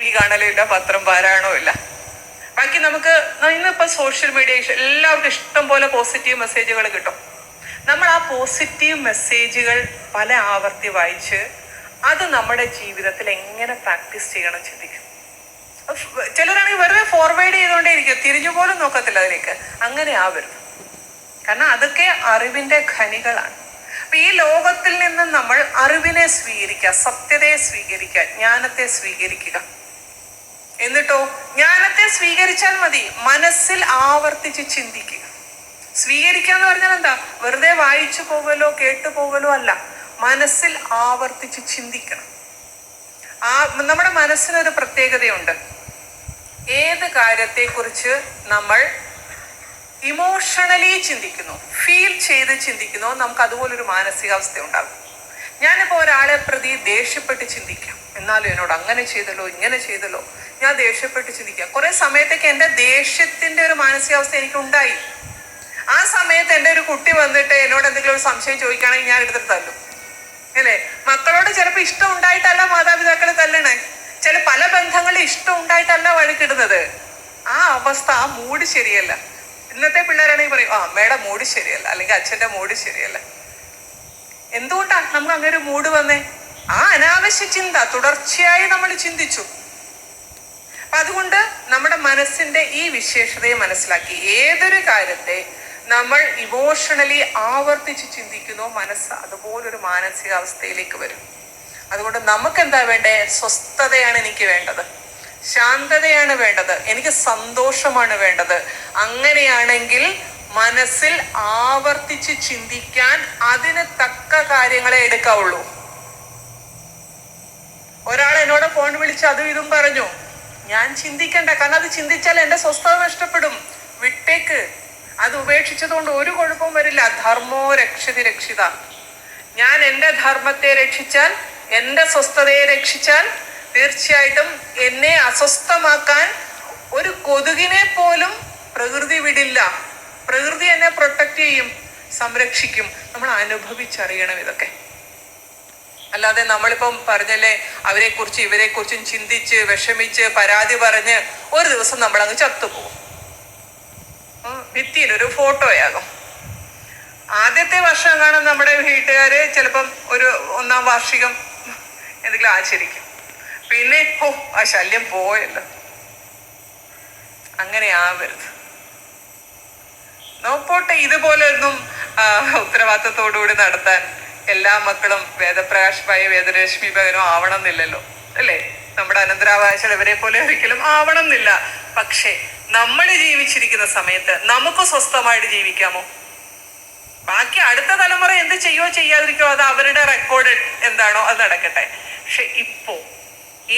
T കാണലും ഇല്ല പത്രം പാരായണവും ഇല്ല. ബാക്കി നമുക്ക് ഇന്നിപ്പോ സോഷ്യൽ മീഡിയ എല്ലാവർക്കും ഇഷ്ടം പോലെ പോസിറ്റീവ് മെസ്സേജുകൾ കിട്ടും. നമ്മൾ ആ പോസിറ്റീവ് മെസ്സേജുകൾ പല ആവർത്തി വായിച്ച് അത് നമ്മുടെ ജീവിതത്തിൽ എങ്ങനെ പ്രാക്ടീസ് ചെയ്യണം ചിന്തിക്കും. ചിലരാണെങ്കിൽ വെറുതെ ഫോർവേഡ് ചെയ്തുകൊണ്ടേ ഇരിക്കും. തിരിഞ്ഞു പോലും നോക്കത്തില്ല അതിലേക്ക്. അങ്ങനെ ആവരുത്. കാരണം അതൊക്കെ അറിവിന്റെ ഖനികളാണ്. അപ്പൊ ഈ ലോകത്തിൽ നിന്ന് നമ്മൾ അറിവിനെ സ്വീകരിക്കുക സത്യതയെ സ്വീകരിക്കുക ജ്ഞാനത്തെ സ്വീകരിക്കുക. എന്നിട്ടോ ജ്ഞാനത്തെ സ്വീകരിച്ചാൽ മതി. മനസ്സിൽ ആവർത്തിച്ച് ചിന്തിക്കുക. സ്വീകരിക്കുക എന്ന് പറഞ്ഞാൽ എന്താ? വെറുതെ വായിച്ചു പോകലോ കേട്ടു പോകലോ അല്ല. മനസ്സിൽ ആവർത്തിച്ച് ചിന്തിക്കണം. ആ നമ്മുടെ മനസ്സിനൊരു പ്രത്യേകതയുണ്ട്. ഏത് കാര്യത്തെക്കുറിച്ച് നമ്മൾ ഇമോഷണലി ചിന്തിക്കുന്നു ഫീൽ ചെയ്ത് ചിന്തിക്കുന്നു നമുക്ക് അതുപോലൊരു മാനസികാവസ്ഥ ഉണ്ടാകും. പ്രതി ദേഷ്യപ്പെട്ട് ചിന്തിക്കാം. എന്നാലും എന്നോട് അങ്ങനെ ചെയ്തല്ലോ ഇങ്ങനെ ചെയ്തല്ലോ. ഞാൻ ദേഷ്യപ്പെട്ട് ചിന്തിക്കാം. കുറെ സമയത്തേക്ക് എന്റെ ദേഷ്യത്തിന്റെ ഒരു മാനസികാവസ്ഥ എനിക്ക് ഉണ്ടായി ആ സമയത്ത് എന്റെ ഒരു കുട്ടി വന്നിട്ട് എന്നോട് എന്തെങ്കിലും ഒരു സംശയം ചോദിക്കുകയാണെങ്കിൽ ഞാൻ എടുത്തിട്ട് തല്ലും. അല്ലേ? മക്കളോട് ചിലപ്പോൾ ഇഷ്ടം ഉണ്ടായിട്ടല്ല മാതാപിതാക്കൾ തല്ലണേ. ചില പല ബന്ധങ്ങളിൽ ഇഷ്ടം ഉണ്ടായിട്ടല്ല വഴക്കിടുന്നത് ആ അവസ്ഥ ആ മൂഡ് ശരിയല്ല. ഇന്നത്തെ പിള്ളേരാണെങ്കിൽ പറയും ആ അമ്മയുടെ മൂഡ് ശരിയല്ല. അല്ലെങ്കിൽ അച്ഛന്റെ മൂഡ് ശരിയല്ല. എന്തുകൊണ്ടാണ് നമുക്ക് അങ്ങനെ ഒരു മൂഡ് വന്നേ? ആ അനാവശ്യ ചിന്ത തുടർച്ചയായി നമ്മൾ ചിന്തിച്ചു. അതുകൊണ്ട് നമ്മുടെ മനസ്സിന്റെ ഈ വിശേഷതയെ മനസ്സിലാക്കി. ഏതൊരു കാര്യത്തെ നമ്മൾ ഇമോഷണലി ആവർത്തിച്ച് ചിന്തിക്കുന്നോ മനസ്സ് അതുപോലൊരു മാനസികാവസ്ഥയിലേക്ക് വരും. അതുകൊണ്ട് നമുക്ക് എന്താ വേണ്ടേ? സ്വസ്ഥതയാണ് എനിക്ക് വേണ്ടത്. ശാന്തതയാണ് വേണ്ടത്. എനിക്ക് സന്തോഷമാണ് വേണ്ടത്. അങ്ങനെയാണെങ്കിൽ മനസ്സിൽ ആവർത്തിച്ച് ചിന്തിക്കാൻ അതിന് തക്ക കാര്യങ്ങളെ എടുക്കാവുള്ളൂ ഒരാൾ എന്നോട് ഫോൺ വിളിച്ച് അതും ഇതും പറഞ്ഞു. ഞാൻ ചിന്തിക്കണ്ട കാരണം അത് ചിന്തിച്ചാൽ എന്റെ സ്വസ്ഥത നഷ്ടപ്പെടും. വിട്ടേക്ക്. അത് ഉപേക്ഷിച്ചതുകൊണ്ട് ഒരു കുഴപ്പവും വരില്ല. ധർമ്മോ രക്ഷതി രക്ഷിത. ഞാൻ എന്റെ ധർമ്മത്തെ രക്ഷിച്ചാൽ എന്റെ സ്വസ്ഥതയെ രക്ഷിച്ചാൽ തീർച്ചയായിട്ടും എന്നെ അസ്വസ്ഥമാക്കാൻ ഒരു കൊതുകിനെ പോലും പ്രകൃതി വിടില്ല. പ്രകൃതി എന്നെ പ്രൊട്ടക്റ്റ് ചെയ്യും സംരക്ഷിക്കും. നമ്മൾ അനുഭവിച്ചറിയണം ഇതൊക്കെ. അല്ലാതെ നമ്മളിപ്പം പറഞ്ഞല്ലേ അവരെ കുറിച്ച് ഇവരെ കുറിച്ചും ചിന്തിച്ച് വിഷമിച്ച് പരാതി പറഞ്ഞ് ഒരു ദിവസം നമ്മൾ അങ്ങ് ചത്തുപോകും ഭിത്തിയിൽ ഒരു ഫോട്ടോയാകും. ആദ്യത്തെ വർഷം കാണാൻ നമ്മുടെ വീട്ടുകാര് ചിലപ്പം ഒരു ഒന്നാം വാർഷികം എന്തെങ്കിലും ആചരിക്കും. പിന്നെ ഓ ആ ശല്യം പോയല്ലോ. അങ്ങനെ ആവരുത്. നോപ്പോട്ടെ ഇതുപോലൊന്നും ഉത്തരവാദിത്തത്തോടുകൂടി നടത്താൻ എല്ലാ മക്കളും വേദപ്രകാശമായ വേദരശ്മി ഭവനോ ആവണം എന്നില്ലല്ലോ അല്ലേ? നമ്മുടെ അനന്തരാവകാശ ഇവരെ പോലെ ഒരിക്കലും ആവണം എന്നില്ല പക്ഷേ നമ്മൾ ജീവിച്ചിരിക്കുന്ന സമയത്ത് നമുക്ക് സ്വസ്ഥമായിട്ട് ജീവിക്കാമോ? ബാക്കി അടുത്ത തലമുറ എന്ത് ചെയ്യോ ചെയ്യാതിരിക്കോ അത് അവരുടെ റെക്കോർഡ് എന്താണോ അത് നടക്കട്ടെ. പക്ഷെ ഇപ്പോ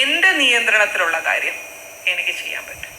എന്റെ നിയന്ത്രണത്തിലുള്ള കാര്യം എനിക്ക് ചെയ്യാൻ പറ്റും.